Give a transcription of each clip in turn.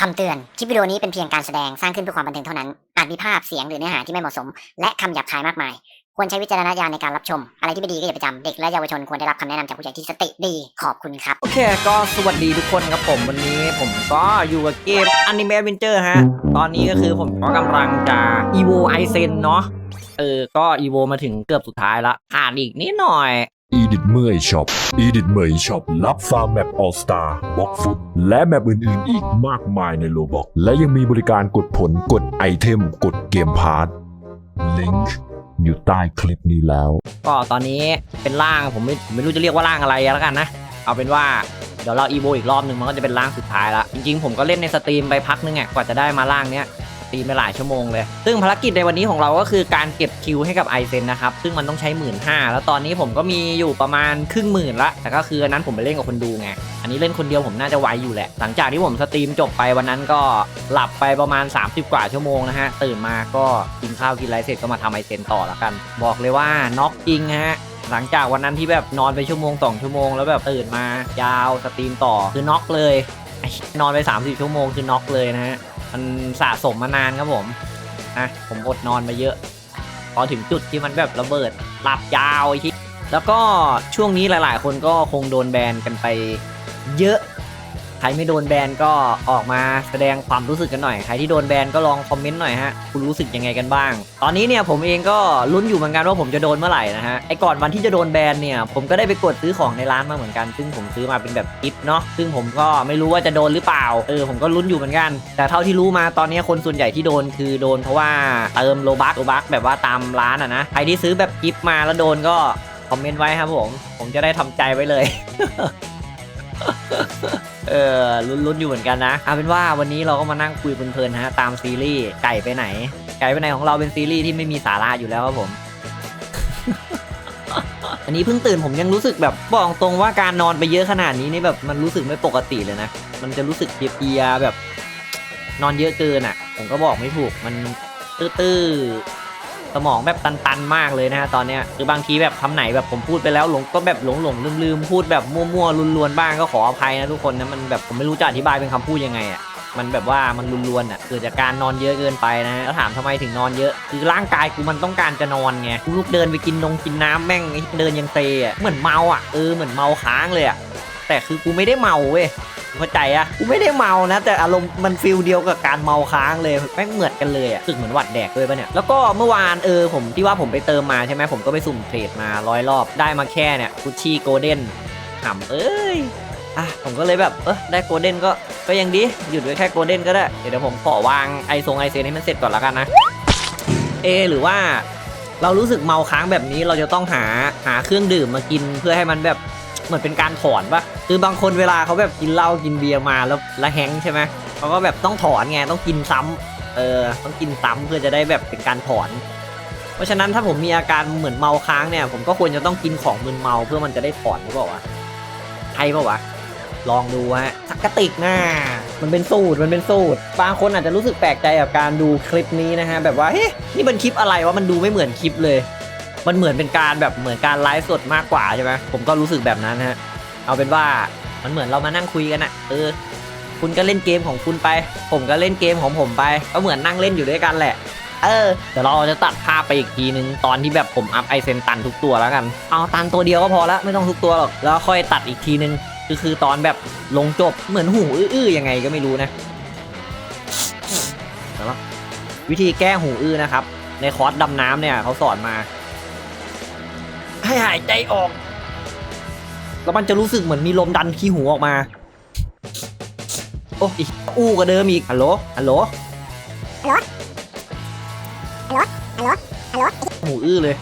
คำเตือน คลิปวิดีโอนี้เป็นเพียงการแสดงสร้างขึ้นเพื่อความบันเทิงเท่านั้น อาจมีภาพเสียงหรือเนื้อหาที่ไม่เหมาะสม และคำหยาบคายมากมาย ควรใช้วิจารณญาณในการรับชม อะไรที่ไม่ดีก็อย่าไปจำ เด็กและเยาวชนควรได้รับคำแนะนำจากผู้ใหญ่ที่สติดี ขอบคุณครับ โอเค ก็สวัสดีทุกคนครับผมวันนี้ผมก็อยู่กับเกม Anime Adventure ฮะ ตอนนี้ก็คือผมก็กำลังจะ Evo i s e n เนาะ เออ ก็ Evo มาถึงเกือบสุดท้ายละขาดอีกนิดหน่อย อีดิทเมย์ช็อปอีดิทเมย์ช็อปรับฟาร์มแมปออสตาบล็อกฟุตและแมปอื่นๆ อีกมากมายในโลบอก และยังมีบริการกดผลกดไอเทม กดเกมพาร์ทลิงก์อยู่ใต้คลิปนี้แล้ว ก็ตอนนี้เป็นร่างผมไม่ผมไม่รู้จะเรียกว่าร่างอะไรแล้วกันนะ เอาเป็นว่าเดี๋ยวเรา Evo อีกรอบหนึ่งมันก็จะเป็นร่างสุดท้ายละจริงๆผมก็เล่นในสตรีมไปพักนึงอะกว่าจะได้มาร่างเนี้ย ตีมไปหลายชั่วโมงเลย ซึ่งภารกิจในวันนี้ของเราก็คือการเก็บคิวให้กับไอเซนนะครับ ซึ่งมันต้องใช้หมื่นห้าแล้วตอนนี้ผมก็มีอยู่ประมาณครึ่งหมื่นละ แต่ก็คืออันนั้นผมไปเล่นกับคนดูไง อันนี้เล่นคนเดียวผมน่าจะไวอยู่แหละ หลังจากที่ผมสตรีมจบไปวันนั้นก็หลับไปประมาณ 30 กว่าชั่วโมงนะฮะ ตื่นมาก็กินข้าวกินไรเสร็จก็มาทำไอเซนต่อแล้วกัน บอกเลยว่าน็อกจริงฮะหลังจากวันนั้นที่แบบนอนไปชั่วโมงสองชั่วโมงแล้วแบบตื่นมายาวสตรีมต่อคือน็อกเลยนอนไป 30 ชั่วโมงคือน็อกเลยนะฮะ มันสะสมมานานครับผมนะผมอดนอนมาเยอะ พอถึงจุดที่มันแบบระเบิดหลับยาวไอ้ที่แล้วก็ช่วงนี้หลาย ๆ คนก็คงโดนแบนกันไปเยอะ รไม่โดนแบนก็ออกมาแสดงความรู้สึกกันหน่อย ใครที่โดนแบนก็ลองคอมเมนต์หน่อยฮะ คุณรู้สึกยังไงกันบ้าง ตอนนี้เนี่ยผมเองก็ลุ้นอยู่เหมือนกันว่าผมจะโดนเมื่อไหร่นะฮะ ไอ้ก่อนวันที่จะโดนแบนเนี่ย ผมก็ได้ไปกดซื้อของในร้านมาเหมือนกัน ซึ่งผมซื้อมาเป็นแบบกิฟต์เนาะ ซึ่งผมก็ไม่รู้ว่าจะโดนหรือเปล่า เออผมก็ลุ้นอยู่เหมือนกัน แต่เท่าที่รู้มาตอนนี้คนส่วนใหญ่ที่โดนคือโดนเพราะว่าเติมโลบักโลบักแบบว่าตามร้านอะนะ ใครที่ซื้อแบบกิฟต์มาแล้วโดนก็คอมเมนต์ไว้ครับผม ผมจะได้ทำใจไว้เลย เออลุ้นๆอยู่เหมือนกันนะเอาเป็นว่าวันนี้เราก็มานั่งคุยเพลินๆนะฮะตามซีรีส์ไก่ไปไหน ไก่ไปไหนของเราเป็นซีรีส์ที่ไม่มีสาระอยู่แล้วครับผม อันนี้เพิ่งตื่นผมยังรู้สึกแบบบอกตรงว่าการนอนไปเยอะขนาดนี้นี่แบบมันรู้สึกไม่ปกติเลยนะมันจะรู้สึกเพลียๆแบบ นอนเยอะเกินอะ ผมก็บอกไม่ถูกมันตื้อๆ สมองแบบตันๆมากเลยนะฮะตอนเนี้ยคือบางทีแบบคำไหนแบบผมพูดไปแล้วหลงก็แบบหลงหลงลืมลืมพูดแบบมั่วๆลวนๆบ้างก็ขออภัยนะทุกคนนะมันแบบผมไม่รู้จะอธิบายเป็นคำพูดยังไงอะมันแบบว่ามันลวนๆอะเกิดจากการนอนเยอะเกินไปนะแล้วถามทำไมถึงนอนเยอะ คือร่างกายกูมันต้องการจะนอนไงกูลุกเดินไปกินนงกินน้ำแม่งเดินยังเตะอะเหมือนเมาอะเออเหมือนเมาค้างเลยอะแต่คือกูไม่ได้เมาเว้ย เข้าใจอะกูไม่ได้เมานะ แต่อารมณ์มันฟิลเดียวกับการเมาค้างเลยแม่งเหมือนกันเลยอะรู้สึกเหมือนหวัดแดกด้วยปะเนี่ยแล้วก็เมื่อวานเออผมที่ว่าผมไปเติมมาใช่ไหมผมก็ไปสุ่มเทรดมาร้อยรอบได้มาแค่เนี่ยกุชชี่โกลเด้นหำเอ้ยอะผมก็เลยแบบเออได้โกลเด้นก็ก็ยังดีหยุดไว้แค่โกลเด้นก็ได้เดี๋ยวผมขอวางไอทรงไอเซนให้มันเสร็จก่อนล้วกันนะเอหรือว่าเรารู้สึกเมาค้างแบบนี้เราจะต้องหาหาเครื่องดื่มมากินเพื่อให้มันแบบ เหมือนเป็นการถอนปะคือบางคนเวลาเขาแบบกินเหล้ากินเบียร์มาแล้วล้วแฮงใช่ไหมเขาก็แบบต้องถอนไงต้องกินซ้ำเออต้องกินซ้ำเพื่อจะได้แบบเป็นการถอน เพราะฉะนั้นถ้าผมมีอาการเหมือนเมาค้างเนี่ย ผมก็ควรจะต้องกินของมึนเมาเพื่อมันจะได้ถอนหรือเปล่าวะใช่เปล่าวะลองดูฮะสักกติกนะมันเป็นสูตร มันเป็นสูตร บางคนอาจจะรู้สึกแปลกใจกับการดูคลิปนี้นะฮะ แบบว่า เฮ้ยนี่มันคลิปอะไรวะ มันดูไม่เหมือนคลิปเลย มันเหมือนเป็นการแบบเหมือนการไลฟ์สดมากกว่าใช่ไหมผมก็รู้สึกแบบนั้นฮะเอาเป็นว่ามันเหมือนเรามานั่งคุยกันอะเออ คุณก็เล่นเกมของคุณไป ผมก็เล่นเกมของผมไป ก็เหมือนนั่งเล่นอยู่ด้วยกันแหละ เออเดี๋ยวเราจะตัดภาพไปอีกทีนึงตอนที่แบบผมอัพไอเซนตันทุกตัวแล้วกัน เอาตันตัวเดียวก็พอละไม่ต้องทุกตัวหรอกแล้วค่อยตัดอีกทีนึงคือคือตอนแบบลงจบเหมือนหูอื้อๆยังไงก็ไม่รู้นะแล้ววิธีแก้หูอื้อนะครับ ในคอร์สดำน้ำเนี่ยเขาสอนมา ให้หายใจออก แล้วมันจะรู้สึกเหมือนมีลมดันขี้หูออกมา โอ้ยอู้กว่าเดิมอีกฮัลโหลฮัลโหลหูอื้อเลย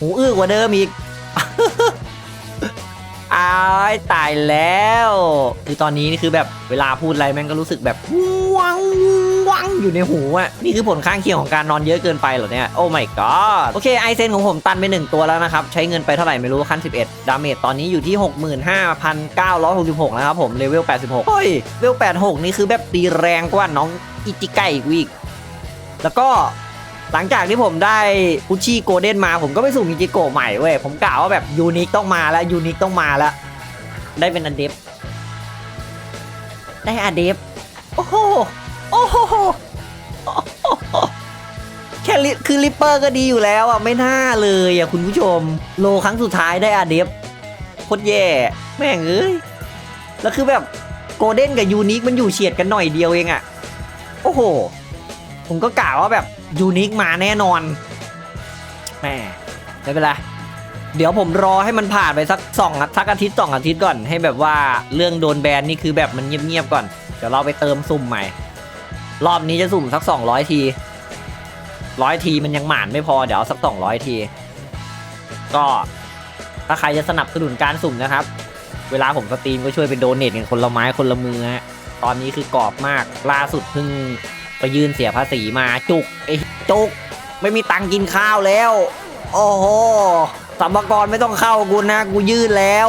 หูอื้อกว่าเดิมอีกอ้ายตายแล้ว คือตอนนี้นี่คือแบบเวลาพูดอะไรแม่งก็รู้สึกแบบวังวั งอยู่ในหูอะนี่คือผลข้างเคียงของการนอนเยอะเกินไปเหรอเนี่ย โอ้ my god โอเคไอเซนของผมตันไปหนึ่งตัวแล้วนะครับ ใช้เงินไปเท่าไหร่ไม่รู้ขั้น 11 ดาเมจตอนนี้อยู่ที่ 65,966 นะครับผมเลเวล 86 เฮ้ยเลเวล 86 นี่คือแบบตีแรงกว่าน้องอิจิไกอีกแล้วก็หลังจากที่ผมได้พุชชี่โกลเด้นมา ผมก็ไปสุ่มอิจิโกใหม่เว้ย ผมกล่าวว่าแบบยูนิคต้องมาแล้วยูนิคต้องมาแล้ว ได้เป็นอเดฟได้อเดฟโอ้โห โอ้โห แค่ลิคือลิปเปอร์ก็ดีอยู่แล้วอะไม่น่าเลยอะคุณผู้ชม โลครั้งสุดท้ายได้อเดฟโคตรแย่ แม่งเอ้ย แล้วคือแบบโกลเด้นกับยูนิคมันอยู่เฉียดกันหน่อยเดียวเองอะ โอ้โห ผมก็กล่าวว่าแบบยูนิคมาแน่นอนแม่ไม่เป็นไรเดี๋ยวผมรอให้มันผ่านไปสักสองสักอาทิตย์สองอาทิตย์ก่อนให้แบบว่าเรื่องโดนแบนนี่คือแบบมันเงียบๆก่อน เดี๋ยวเราไปเติมสุ่มใหม่ รอบนี้จะสุ่มสักสองร้อยที ร้อยทีมันยังหมานไม่พอเดี๋ยวเอาสักสองร้อยที ก็ถ้าใครจะสนับสนุนการสุ่มนะครับ เวลาผมสตรีมก็ช่วยเป็นโดเนทกันคนละไม้คนละมือฮะตอนนี้คือกรอบมากล่าสุดเพิ่งไปยื่นเสียภาษีมาจุกไอ้จุก ไม่มีตังค์กินข้าวแล้ว โอ้โหสัมภากรไม่ต้องเข้ากูนะ กูยื่นแล้ว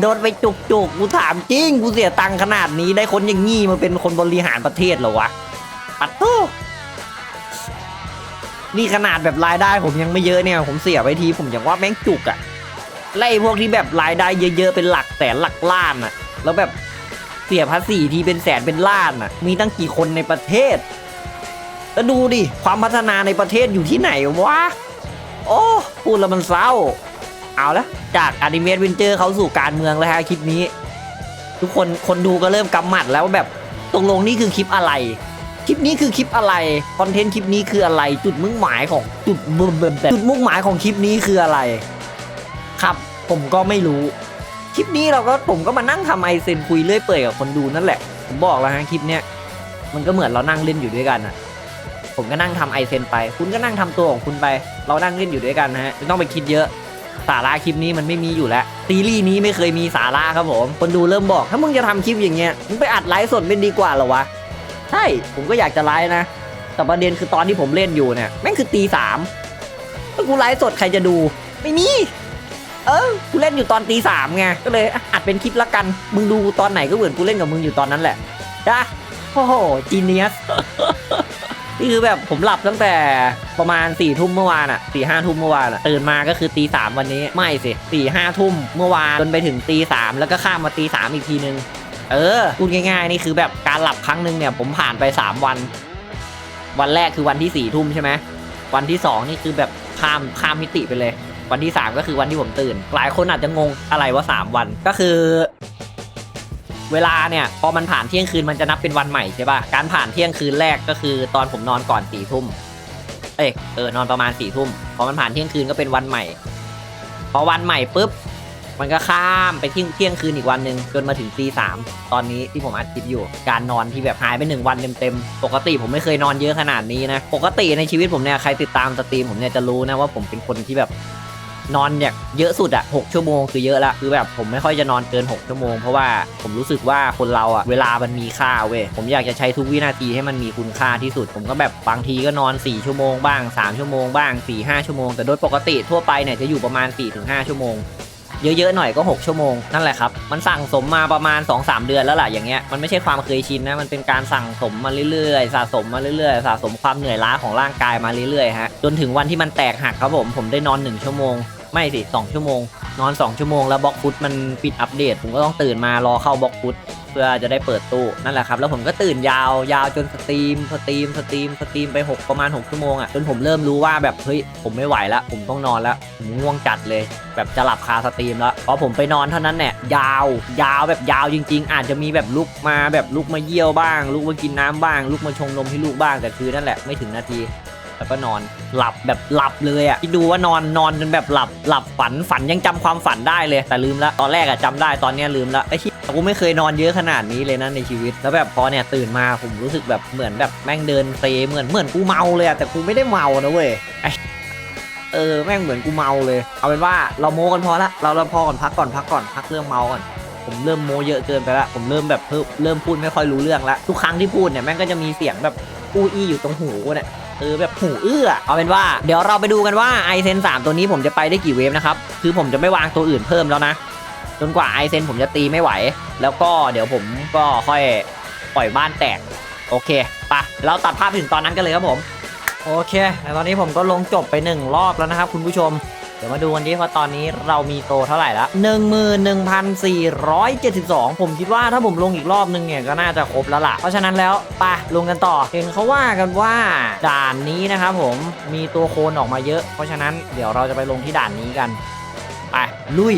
โดนไปจุกจุกกูถามจริง กูเสียตังค์ขนาดนี้ได้คนอย่างงี้มาเป็นคนบริหารประเทศเหรอวะ นี่ขนาดแบบรายได้ผมยังไม่เยอะเนี่ย ผมเสียไปทีผมอย่างว่าแม่งจุกอะไล่พวกที่แบบรายได้เยอะๆเป็นหลักแสนหลักล้านอะแล้วแบบเสียภาษีทีเป็นแสนเป็นล้านอะมีตั้งกี่คนในประเทศแล้วดูดิความพัฒนาในประเทศอยู่ที่ไหนวะโอ้พูดแล้วมันเศร้า เอาละจากอนิเมะวินเจอร์เขาสู่การเมืองแล้วฮะคลิปนี้ ทุกคนคนดูก็เริ่มกำหมัดแล้วว่าแบบตกลงนี่คือคลิปอะไร ลิปนี้คือคลิปอะไรคอนเทนต์คลิปนี้คืออะไร จุดมุ่งหมายของจุดบมแบบจุดมุ่งหมายของคลิปนี้คืออะไร ครับ ผมก็ไม่รู้ คลิปนี้เราก็ผมก็มานั่งทำไอเซนคุยเรื่อยเปื่อยกับคนดูนั่นแหละผมบอกแล้วฮะคลิปเนี้ยมันก็เหมือนเรานั่งเล่นอยู่ด้วยกันอะผมก็นั่งทำไอเซนไป คุณก็นั่งทำตัวของคุณไป เรานั่งเล่นอยู่ด้วยกันฮะไม่ต้องไปคิดเยอะสาระคลิปนี้มันไม่มีอยู่แล้วซีรีส์นี้ไม่เคยมีสาระครับผม คนดูเริ่มบอก ถ้ามึงจะทำคลิปอย่างเงี้ยมึงไปอัดไลฟ์สดไม่ดีกว่าหรอวะ ใช่ ผมก็อยากจะไลฟ์นะ แต่ประเด็นคือตอนที่ผมเล่นอยู่เนี่ยแม่งคือตีสามถ้ากูไลฟ์สดใครจะดู ไม่มี เออ กูเล่นอยู่ตอนตีสามไง ก็เลยอัดเป็นคลิปละกัน มึงดูตอนไหนก็เหมือนกูเล่นกับมึงอยู่ตอนนั้นแหละจ้ะโอ้โหจีเนียสนี่คือแบบผมหลับตั้งแต่ประมาณสี่ทุ่มเมื่อวานอะสี่ห้าทุ่มเมื่อวานอะตื่นมาก็คือตีสามวันนี้ ไม่สิสี่ห้าทุ่มเมื่อวานจนไปถึงตีสามแล้วก็ข้ามมาตีสามอีกทีนึง เออพูดง่ายๆนี่คือแบบการหลับครั้งหนึ่งเนี่ยผมผ่านไปสามวัน วันแรกคือวันที่สี่ทุ่มใช่ไหมวันที่สองนี่คือแบบข้ามข้ามมิติไปเลย วันที่สามก็คือวันที่ผมตื่น หลายคนอาจจะงงอะไรว่าสามวันก็คือ เวลาเนี่ยพอมันผ่านเที่ยงคืนมันจะนับเป็นวันใหม่ใช่ป่ะการผ่านเที่ยงคืนแรกก็คือตอนผมนอนก่อนสี่ทุ่มเอ้ยเออนอนประมาณสี่ทุ่มพอมันผ่านเที่ยงคืนก็เป็นวันใหม่ พอวันใหม่ปุ๊บ มันก็ข้ามไปเที่ยงเที่ยงคืนอีกวันหนึ่งจนมาถึงตีสามตอนนี้ที่ผมอัดคลิปอยู่ การนอนที่แบบหายไปหนึ่งวันเต็มๆปกติผมไม่เคยนอนเยอะขนาดนี้นะปกติในชีวิตผมเนี่ยใครติดตามสตรีมผมเนี่ยจะรู้นะว่าผมเป็นคนที่แบบนอนเนี่ยเยอะสุดอะหกชั่วโมงคือเยอะละคือแบบผมไม่ค่อยจะนอนเกิน 6 ชั่วโมง เพราะว่าผมรู้สึกว่าคนเราอะเวลามันมีค่าเว้ยผมอยากจะใช้ทุกวินาทีให้มันมีคุณค่าที่สุด ผมก็แบบบางทีก็นอน 4 ชั่วโมงบ้าง 3 ชั่วโมงบ้าง 4 5 ชั่วโมง แต่โดยปกติทั่วไปเนี่ยจะอยู่ประมาณ 4-5 ชั่วโมง เยอะๆหน่อยก็ 6 ชั่วโมงนั่นแหละครับมันสั่งสมมาประมาณ 2-3 เดือนแล้วล่ะอย่างเงี้ยมันไม่ใช่ความเคยชินนะมันเป็นการสั่งสมมาเรื่อยๆ สะสมมาเรื่อยๆ สะสมความเหนื่อยล้าของร่างกายมาเรื่อยๆฮะจนถึงวันที่มันแตกหักครับผมผมได้นอน 1 ชั่วโมงไม่สิ 2 ชั่วโมง นอน 2 ชั่วโมง แล้วบล็อกฟุตมันปิดอัปเดต ผมก็ต้องตื่นมารอเข้าบล็อกฟุต เพื่อจะได้เปิดตู้นั่นแหละครับ แล้วผมก็ตื่นยาวยาวจนสตรีมสตรีมสตรีมสตรีมไป 6 ประมาณ 6 ชั่วโมงอะจนผมเริ่มรู้ว่าแบบเฮ้ยผมไม่ไหวแล้วผมต้องนอนแล้วผมง่วงจัดเลย แบบจะหลับคาสตรีมแล้วพอผมไปนอนเท่านั้นเนี่ยยาว ยาวแบบยาวจริง ๆ อาจจะมีแบบลุกมาแบบลุกมาเยี่ยวบ้าง ลุกมากินน้ำบ้าง ลุกมาชงนมให้ลูกบ้างแต่คือนั่นแหละไม่ถึงนาที แล้วก็นอนหลับแบบหลับเลยอะ่ะที่ดูว่านอนนอนจนแบบหลับหลับฝันฝันยังจำความฝันได้เลยแต่ลืมละตอนแรกอะจำได้ตอนเนี้ยลืมละไอ้ที่กูไม่เคยนอนเยอะขนาดนี้เลยนะในชีวิต แล้วแบบพอเนี่ยตื่นมาผมรู้สึกแบบเหมือนแบบแม่งเดินเซเหมือนเหมือนกูเมาเลยอะแต่กูไม่ได้เมานะเว้ยเออแม่งเหมือนกูเมาเลย เอาเป็นว่าเราโม้กันพอละเราเราพอก่อนพักก่อนพักก่อนพักเรื่องเมาก่อนผมเริ่มโมเยอะเกินไปละผมเริ่มแบบเพิ่มเริ่มพูดไม่ค่อยรู้เรื่องละทุกครั้งที่พูดเนี่ยแม่งก็จะมีเสียงแบบอู้อี้อยู่ตรงหูกูเนี่ย เออแบบหูเอื้อเอาเป็นว่าเดี๋ยวเราไปดูกันว่า i เซน3ตัวนี้ผมจะไปได้กี่เวฟนะครับคือผมจะไม่วางตัวอื่นเพิ่มแล้วนะจนกว่าไอเซนผมจะตีไม่ไหว แล้วก็เดี๋ยวผมก็ค่อยปล่อยบ้านแตก โอเคปะเราตัดภาพถึงตอนนั้นกันเลยครับผม โอเคแต่ตอนนี้ผมก็ลงจบไปหนึ่งรอบแล้วนะครับคุณผู้ชม เดี๋ยวมาดูกันดิว่าตอนนี้เรามีโตเท่าไหร่ละ11,472 ผมคิดว่าถ้าผมลงอีกรอบนึงเนี่ยก็น่าจะครบแล้วล่ะ เพราะฉะนั้นแล้วปะลงกันต่อ เห็นเขาว่ากันว่าด่านนี้นะครับผมมีตัวโคลนออกมาเยอะ เพราะฉะนั้นเดี๋ยวเราจะไปลงที่ด่านนี้กัน ไปลุย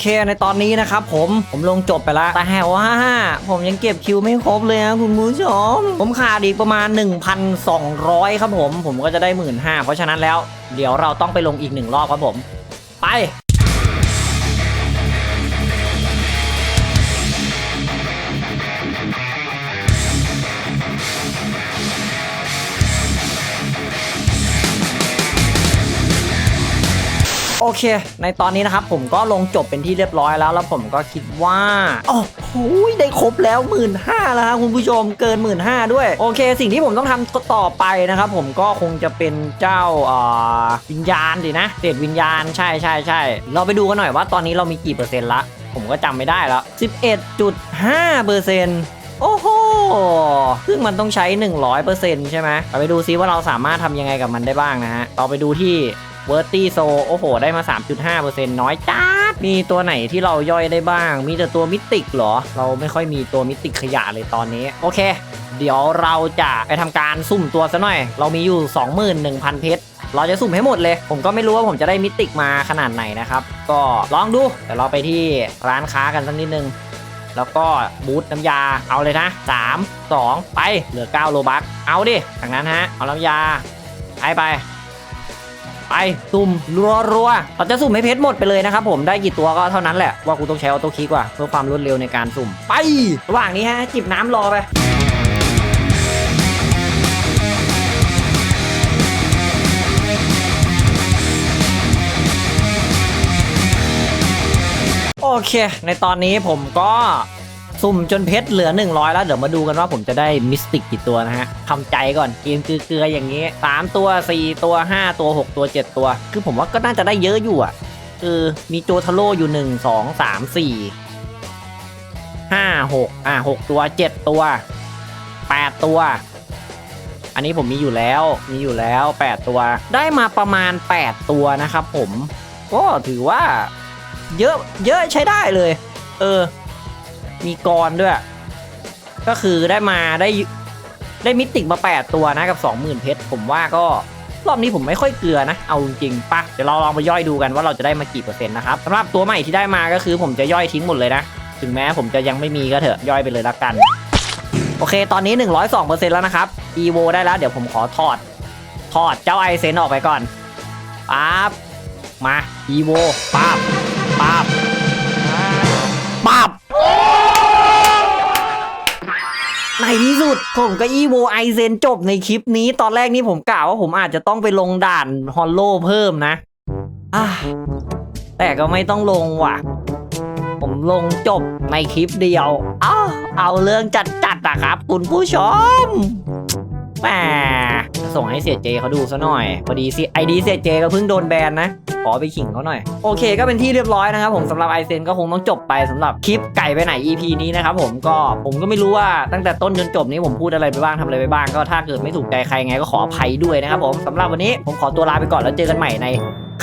เคในตอนนี้นะครับผมผมลงจบไปแล้วแต่ว่าผมยังเก็บคิวไม่ครบเลยนะคุณผู้ชม ผมขาดอีกประมาณ 1,200 ครับผม ผมก็จะได้ 1 5ื่นเพราะฉะนั้นแล้ว เดี๋ยวเราต้องไปลงอีกหนึ่งรอบครับผม ไป อเค ในตอนนี้นะครับผมก็ลงจบเป็นที่เรียบร้อยแล้ว แล้วผมก็คิดว่าโอ้โหได้ครบแล้วหมื่นห้าแล้วครับคุณผู้ชมเกินหมื่นห้าด้วย โอเค สิ่งที่ผมต้องทำต่อไปนะครับผมก็คงจะเป็นเจ้าวิญญาณดินะเศษวิญญาณใช่ใช่ใช่เราไปดูกันหน่อยว่าตอนนี้เรามีกี่เปอร์เซ็นต์ละผมก็จำไม่ได้แล้ว11.5เปอร์เซ็นต์โอ้โห ซึ่งมันต้องใช้ 100%ใช่ไหมเราไปดูซิว่าเราสามารถทำยังไงกับมันได้บ้างนะฮะ เราไปดูที่ v e r t i s o โซโอ้โห ได้มา 3.5%น้อยจ้ามีตัวไหนที่เราย่อยได้บ้าง มีแต่ตัวมิติกเหรอ เราไม่ค่อยมีตัวมิติกขยะเลยตอนนี้ โอเค เดี๋ยวเราจะไปทำการสุ่มตัวซะหน่อย เรามีอยู่ 21,000 เพชรเราจะสุ่มให้หมดเลย ผมก็ไม่รู้ว่าผมจะได้มิติกมาขนาดไหนนะครับ ก็ลองดูเดี๋ยวเราไปที่ร้านค้ากันสักนิดนึง แล้วก็บูทน้ำยา เอาเลยนะ 3 2 ไป เหลือ 9 โลบัก เอาดิจากนั้นฮะ เอาน้ำยาไปไป ไปสุ่มรัวๆเราจะสุ่มให้เพชรหมดไปเลยนะครับผมได้กี่ตัวก็เท่านั้นแหละว่ากูต้องใช้ออโต้คลิกว่ะเพื่อความรวดเร็วในการสุ่ม ไประหว่างนี้ฮะจิบน้ำรอไปโอเค ในตอนนี้ผมก็ สุ่มจนเพชรเหลือ 100 แล้ว เดี๋ยวมาดูกันว่าผมจะได้มิสติกกี่ตัวนะฮะทำใจก่อนเกมเกลือๆอย่างนี้ 3 ตัว 4 ตัว 5 ตัว 6 ตัว 7 ตัว คือผมว่าก็น่าจะได้เยอะอยู่อะ คือมีโจทาโร่อยู่ 1 2 3 4 5 6 อะ 6 ตัว 7 ตัว 8 ตัว อันนี้ผมมีอยู่แล้ว มีอยู่แล้ว 8 ตัว ได้มาประมาณ 8 ตัวนะครับผม ก็ถือว่าเยอะ เยอะใช้ได้เลย เออ มีกรด้วย ก็คือได้มาได้ได้มิติมา8ตัวนะกับ20,000เพชรผมว่าก็รอบนี้ผมไม่ค่อยเกลือนะ เอาจริงๆปะเดี๋ยวเราลองไปย่อยดูกันว่าเราจะได้มากี่เปอร์เซ็นต์นะครับสำหรับตัวใหม่ที่ได้มาก็คือผมจะย่อยทิ้งหมดเลยนะ ถึงแม้ผมจะยังไม่มีก็เถอะย่อยไปเลยละกัน โอเค ตอนนี้ 102%แล้วนะครับ EVO ได้แล้ว เดี๋ยวผมขอถอด ถอดเจ้าไอเซนออกไปก่อนปั๊บมา EVO ปั๊บปั๊บ สุดผมก็อีโวไอเซนจบในคลิปนี้ ตอนแรกนี่ผมกล่าวว่าผมอาจจะต้องไปลงด่านฮอลโลเพิ่มนะแต่ก็ไม่ต้องลงว่ะ ผมลงจบในคลิปเดียว เอาเอาเรื่องจัดๆอะครับ คุณผู้ชม แหมส่งให้เสียเจเขาดูซะหน่อย พอดีสิไอดีเสียเจก็เพิ่งโดนแบนนะ ขอไปขิงเขาหน่อย โอเคก็เป็นที่เรียบร้อยนะครับผมสำหรับไอเซนก็คงต้องจบไปสำหรับคลิปไก่ไปไหน EP นี้นะครับผมก็ผมก็ไม่รู้ว่าตั้งแต่ต้นจนจบนี้ผมพูดอะไรไปบ้างทำอะไรไปบ้างก็ถ้าเกิดไม่ถูกใจใครไงก็ขออภัยด้วยนะครับผมสำหรับวันนี้ผมขอตัวลาไปก่อนแล้วเจอกันใหม่ใน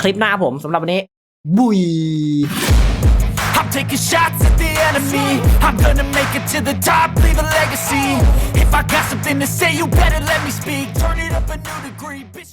คลิปหน้าผมสำหรับวันนี้บุย taking shots at the enemy. I'm gonna make it to the top, leave a legacy. If I got something to say, you better let me speak. Turn it up a new degree, bitch.